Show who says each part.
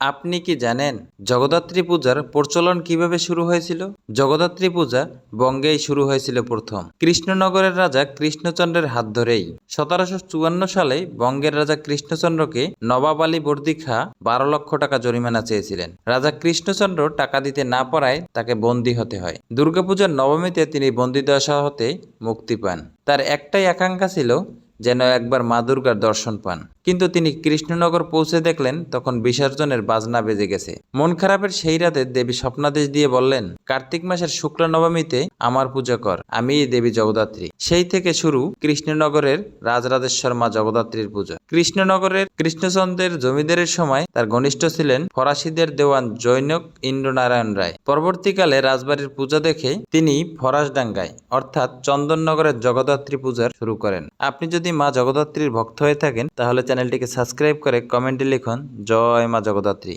Speaker 1: আপনি কি জানেন জগদ্ধাত্রী পূজার প্রচলন কীভাবে শুরু হয়েছিল? জগদ্ধাত্রী পূজা বঙ্গেই শুরু হয়েছিল প্রথম। কৃষ্ণনগরের রাজা কৃষ্ণচন্দ্রের হাত ধরেই। সতেরোশো চুয়ান্ন সালে বঙ্গের রাজা কৃষ্ণচন্দ্রকে নবাব আলী বর্দি খা বারো লক্ষ টাকা জরিমানা চেয়েছিলেন। রাজা কৃষ্ণচন্দ্র টাকা দিতে না পারায় তাকে বন্দী হতে হয়। দুর্গাপূজার নবমীতে তিনি বন্দিদশা হতে মুক্তি পান। তার একটাই আকাঙ্ক্ষা ছিল যেন একবার মা দুর্গার দর্শন পান। কিন্তু তিনি কৃষ্ণনগর পৌঁছে দেখলেন তখন বিসর্জনের বাজনা বেজে গেছে। মন খারাপের সেই রাতে দেবী স্বপ্নাদেশ দিয়ে বললেন, কার্তিক মাসের শুক্লা নবমীতে আমার পূজা কর, আমি দেবী জগদ্ধাত্রী। সেই থেকে শুরু কৃষ্ণনগরের রাজরাজেশ্বর মা জগদ্ধাত্রীর পূজা। কৃষ্ণনগরের কৃষ্ণচন্দ্রের জমিদারের সময় তার ঘনিষ্ঠ ছিলেন ফরাসিদের দেওয়ান জৈনক ইন্দ্রনারায়ণ রায়। পরবর্তীকালে রাজবাড়ির পূজা দেখে তিনি ফরাসডাঙ্গায়, অর্থাৎ চন্দননগরের জগদ্ধাত্রী পূজার শুরু করেন। আপনি যদি মা জগদ্ধাত্রীর ভক্ত হয়ে থাকেন, তাহলে চ্যানেলটিকে সাবস্ক্রাইব করে কমেন্টে লিখুন জয় মা জগদ্ধাত্রী।